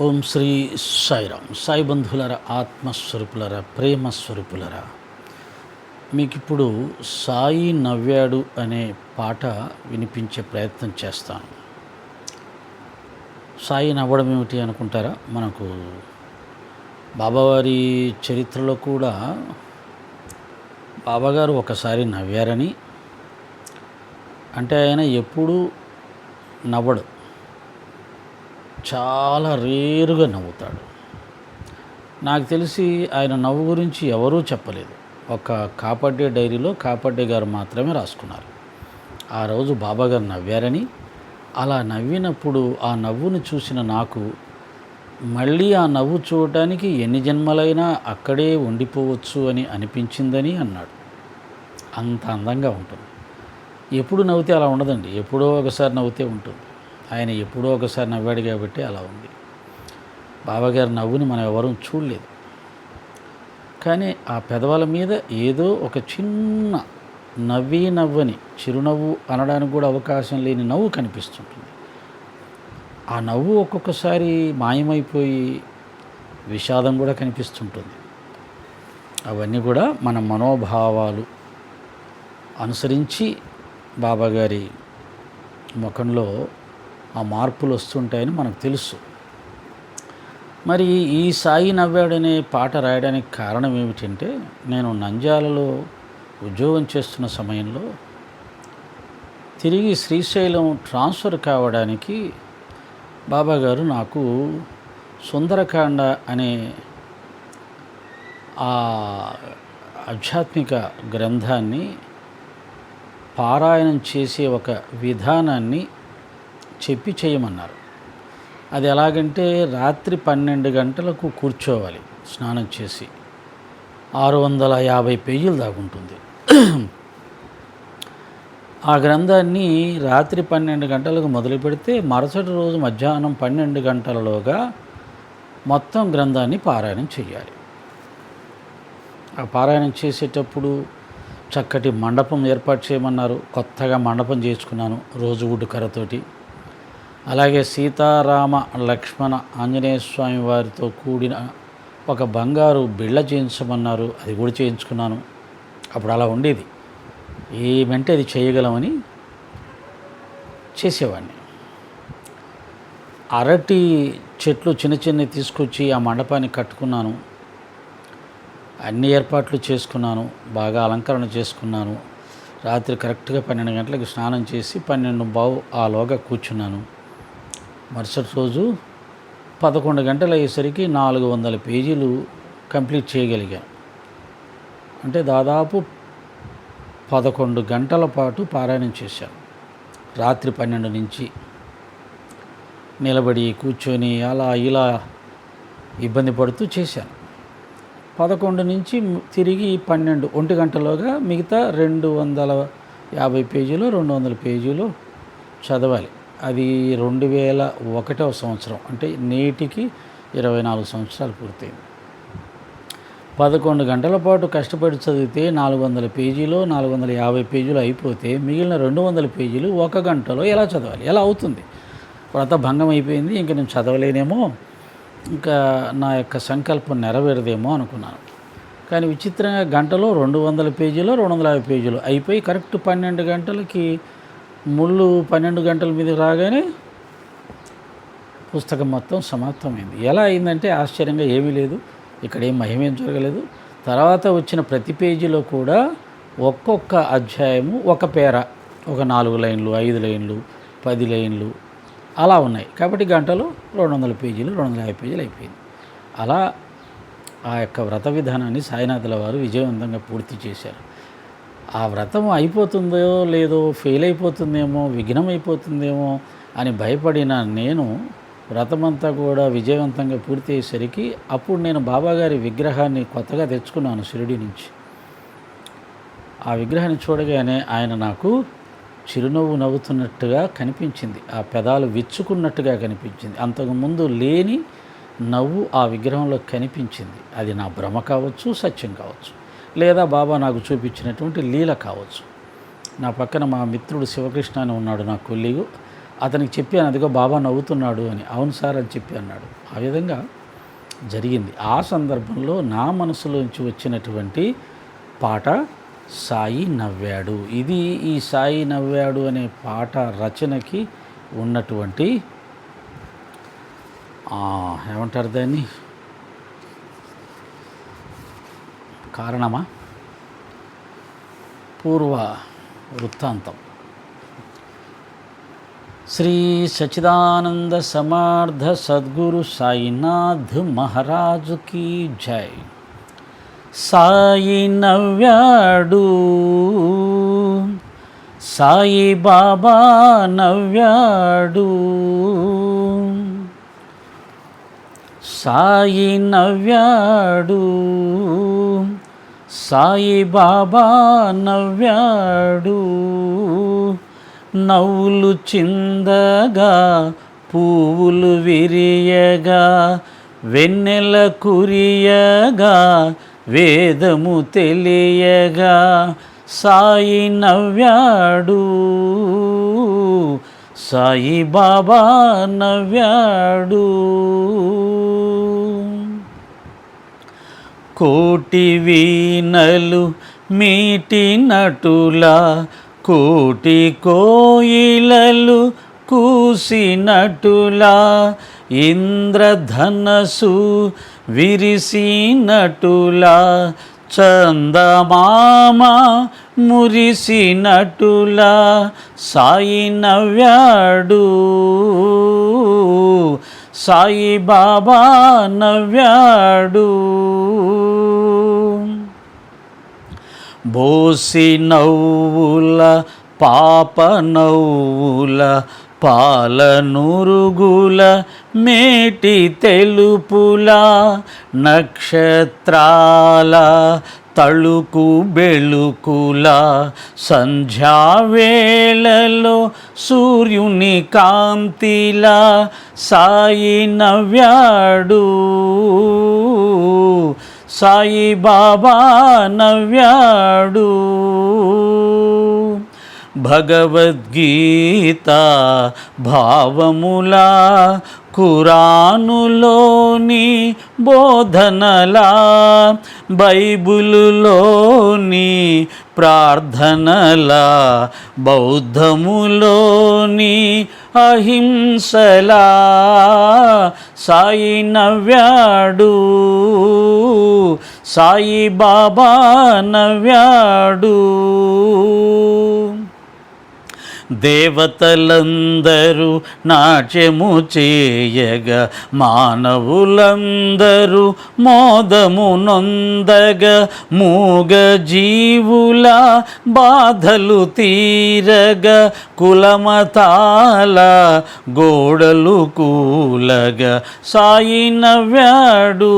ఓం శ్రీ సాయిరామ్. సాయి బంధువులర ఆత్మస్వరూపులర ప్రేమ స్వరూపులరా మీకు ఇప్పుడు సాయి నవ్వాడు అనే పాట వినిపించే ప్రయత్నం చేస్తాను. సాయి నవ్వడం ఏమిటి అనుకుంటారా? మనకు బాబావారి చరిత్రలో కూడా బాబాగారు ఒకసారి నవ్వారని. అంటే ఆయన ఎప్పుడూ నవ్వడు. చాలా రేరుగా నవ్వుతాడు. నాకు తెలిసి ఆయన నవ్వు గురించి ఎవరూ చెప్పలేదు. ఒక కాపాడే డైరీలో కాపాడే గారు మాత్రమే రాసుకున్నారు. ఆ రోజు బాబాగారు నవ్వారని అలా నవ్వినప్పుడు ఆ నవ్వును చూసిన నాకు మళ్ళీ ఆ నవ్వు చూడటానికి ఎన్ని జన్మలైనా అక్కడే ఉండిపోవచ్చు అని అనిపించిందని అన్నాడు. అంత అందంగా ఉంటుంది. ఎప్పుడు నవ్వితే అలా ఉండదండి. ఎప్పుడో ఒకసారి నవ్వుతే ఉంటుంది. ఆయన ఎప్పుడో ఒకసారి నవ్వాడు కాబట్టి అలా ఉంది. బాబాగారి నవ్వుని మనం ఎవరూ చూడలేదు. కానీ ఆ పెదవుల మీద ఏదో ఒక చిన్న నవ్వి నవ్వని చిరునవ్వు అనడానికి కూడా అవకాశం లేని నవ్వు కనిపిస్తుంటుంది. ఆ నవ్వు ఒక్కొక్కసారి మాయమైపోయి విషాదం కూడా కనిపిస్తుంటుంది. అవన్నీ కూడా మన మనోభావాలు అనుసరించి బాబాగారి ముఖంలో ఆ మార్పులు వస్తుంటాయని మనకు తెలుసు. మరి ఈ సాయి నవ్వాడనే పాట రాయడానికి కారణం ఏమిటంటే నేను నంజాలలో ఉద్యోగం చేస్తున్న సమయంలో తిరిగి శ్రీశైలం ట్రాన్స్ఫర్ కావడానికి బాబాగారు నాకు సుందరకాండ అనే ఆ ఆధ్యాత్మిక గ్రంథాన్ని పారాయణం చేసే ఒక విధానాన్ని చెప్పి చేయమన్నారు. అది ఎలాగంటే రాత్రి పన్నెండు గంటలకు కూర్చోవాలి స్నానం చేసి. ఆరు వందల యాభై పేజీలు దాగుంటుంది. ఆ గ్రంథాన్ని రాత్రి పన్నెండు గంటలకు మొదలు పెడితే మరుసటి రోజు మధ్యాహ్నం పన్నెండు గంటలలోగా మొత్తం గ్రంథాన్ని పారాయణం చేయాలి. ఆ పారాయణం చేసేటప్పుడు చక్కటి మండపం ఏర్పాటు చేయమన్నారు. కొత్తగా మండపం చేసుకున్నాను రోజు ఉడ్డు కర్రతోటి అలాగే సీతారామ లక్ష్మణ ఆంజనేయ స్వామి వారితో కూడిన ఒక బంగారు బిళ్ళ చేయించమన్నారు. అది కూడా చేయించుకున్నాను. అప్పుడు అలా ఉండేది. ఏమంటే అది చేయగలమని చేసేవాడిని. అరటి చెట్లు చిన్న చిన్నవి తీసుకొచ్చి ఆ మండపాన్ని కట్టుకున్నాను. అన్ని ఏర్పాట్లు చేసుకున్నాను. బాగా అలంకరణ చేసుకున్నాను. రాత్రి కరెక్ట్గా పన్నెండు గంటలకు స్నానం చేసి పన్నెండు బావు ఆలోగా కూర్చున్నాను. మరుసటి రోజు పదకొండు గంటలు అయ్యేసరికి నాలుగు వందల పేజీలు కంప్లీట్ చేయగలిగాను అంటే దాదాపు పదకొండు గంటల పాటు పారాయణం చేశాను రాత్రి పన్నెండు నుంచి నిలబడి కూర్చొని అలా ఇలా ఇబ్బంది పడుతూ చేశాను పదకొండు నుంచి తిరిగి పన్నెండు ఒంటి గంటలోగా మిగతా రెండు వందల యాభై పేజీలు రెండు వందల పేజీలు చదవాలి. అది రెండు వేల ఒకటవ సంవత్సరం అంటే నేటికి ఇరవై నాలుగు సంవత్సరాలు పూర్తయింది. పదకొండు గంటల పాటు కష్టపడి చదివితే నాలుగు వందల పేజీలు నాలుగు వందల యాభై పేజీలు అయిపోతే మిగిలిన రెండు వందల పేజీలు ఒక గంటలో ఎలా చదవాలి? ఎలా అవుతుంది? వ్రత భంగం అయిపోయింది ఇంక నేను చదవలేనేమో ఇంకా నా యొక్క సంకల్పం నెరవేరదేమో అనుకున్నాను. కానీ విచిత్రంగా గంటలో రెండు వందల పేజీలు రెండు వందల యాభై పేజీలు అయిపోయి కరెక్ట్ పన్నెండు గంటలకి ముళ్ళు పన్నెండు గంటల మీద రాగానే పుస్తకం మొత్తం సమాప్తమైంది. ఎలా అయిందంటే ఆశ్చర్యంగా ఏమీ లేదు. ఇక్కడ ఏం మహిమేం జరగలేదు. తర్వాత వచ్చిన ప్రతి పేజీలో కూడా ఒక్కొక్క అధ్యాయము ఒక పేర ఒక నాలుగు లైన్లు ఐదు లైన్లు పది లైన్లు అలా ఉన్నాయి. కాబట్టి గంటలో రెండు వందల పేజీలు రెండు వందల యాభై పేజీలు అయిపోయింది. అలా ఆ యొక్క వ్రత విధానాన్ని సాయినాథుల వారు విజయవంతంగా పూర్తి చేశారు. ఆ వ్రతం అయిపోతుందో లేదో ఫెయిల్ అయిపోతుందేమో విఘ్నం అయిపోతుందేమో అని భయపడిన నేను వ్రతమంతా కూడా విజయవంతంగా పూర్తి అయ్యేసరికి అప్పుడు నేను బాబాగారి విగ్రహాన్ని కొత్తగా తెచ్చుకున్నాను షిరిడి నుంచి. ఆ విగ్రహాన్ని చూడగానే ఆయన నాకు చిరునవ్వు నవ్వుతున్నట్టుగా కనిపించింది. ఆ పెదాలు విచ్చుకున్నట్టుగా కనిపించింది. అంతకుముందు లేని నవ్వు ఆ విగ్రహంలో కనిపించింది. అది నా భ్రమ కావచ్చు సత్యం కావచ్చు. లేదా బాబా నాకు చూపించినటువంటి లీల కావచ్చు. నా పక్కన మా మిత్రుడు శివకృష్ణ అని ఉన్నాడు నా కొల్లిగు. అతనికి చెప్పాను అదిగో బాబా నవ్వుతున్నాడు అని. అవును సార్ అని చెప్పి అన్నాడు. ఆ విధంగా జరిగింది. ఆ సందర్భంలో నా మనసులోంచి వచ్చినటువంటి పాట సాయి నవ్వాడు. ఇది ఈ సాయి నవ్వాడు అనే పాట రచనకి ఉన్నటువంటి ఏమంటారు దాన్ని? కారణమా? పూర్వ వృత్తాంతం. శ్రీ సచిదానంద సమార్థ సద్గురు సాయినాథ్ మహారాజుకి జై. సాయి నవ్యాడు సాయి బాబా నవ్యాడు సాయి నవ్యాడు. సాయిబాబా నవ్వాడు నవ్వులు చిందగా పువ్వులు విరియగా వెన్నెల కురియగా వేదము తెలియగా సాయి నవ్వాడు సాయిబాబా నవ్వాడు. కోటి వీణలు మీటినటులా కోటి కోయిలలు కూసినటులా ఇంద్రధనసు విరిసినటులా చందమామ మురిసినటులా సాయి నవ్యాడు సాయి బాబా నవ్వాడు బోసి నవ్వుల పాప నవ్వుల పాల నురుగుల మేటి తెలుపుల నక్షత్రాల తళుకు బెళుకుల సంధ్యావేళలో సూర్యుని కాంతిలా సాయి నవ్యాడు సాయి బాబా నవ్వాడు. భగవద్గీత భావములా కురానులోని బోధనలా బైబులులోని ప్రార్థనలా బౌద్ధములోని అహింసలా. సాయి నవ్వాడు సాయి బాబా నవ్వాడు. దేవతలందరూ నాట్యము చేయగా మానవులందరూ మోదము నొందగా మూగ జీవుల బాధలు తీరగా కులమతాల గోడలు కూలగా సాయి నవ్వాడు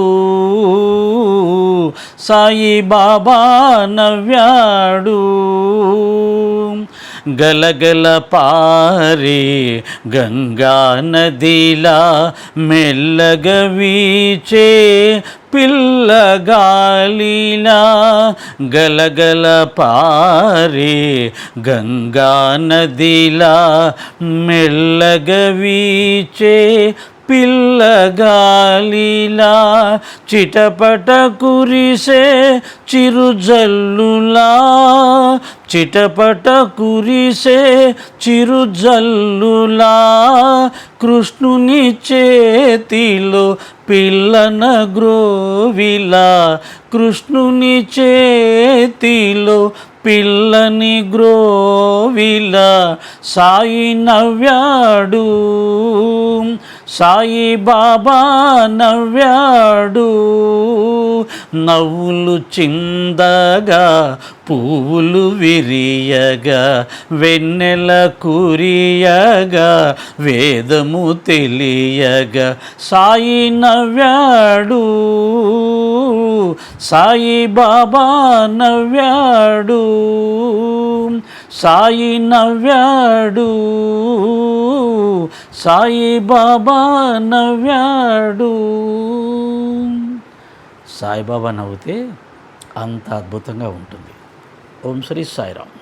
సాయి బాబా నవ్యాడు గలగల పారే గంగా నదిలా మెల్లగ వీచే పిల్లగాలిలా గలగల పారే గంగా నదిలా మెల్లగ వీచే పిల్లగాలిలా చిటపట కురిసే చిరుజల్లులా చిటపట కురిసే చిరుజల్లులా కృష్ణుని చేతిలో పిల్లన గ్రోవిలా కృష్ణుని చేతిలో పిల్లని గ్రోవిలా సాయి నవ్యాడు సాయి బాబా నవ్వాడు. నవ్వులు చిందగా పువ్వులు విరియగా వెన్నెల కురియగా వేదము తెలియగా. సాయి నవ్వాడు. సాయి బాబా నవ్వాడు. సాయి నవ్వాడు. సాయిబాబా నవ్వాడు. సాయిబాబా నవ్వుతే అంత అద్భుతంగా ఉంటుంది. ఓం శ్రీ సాయిరామ్.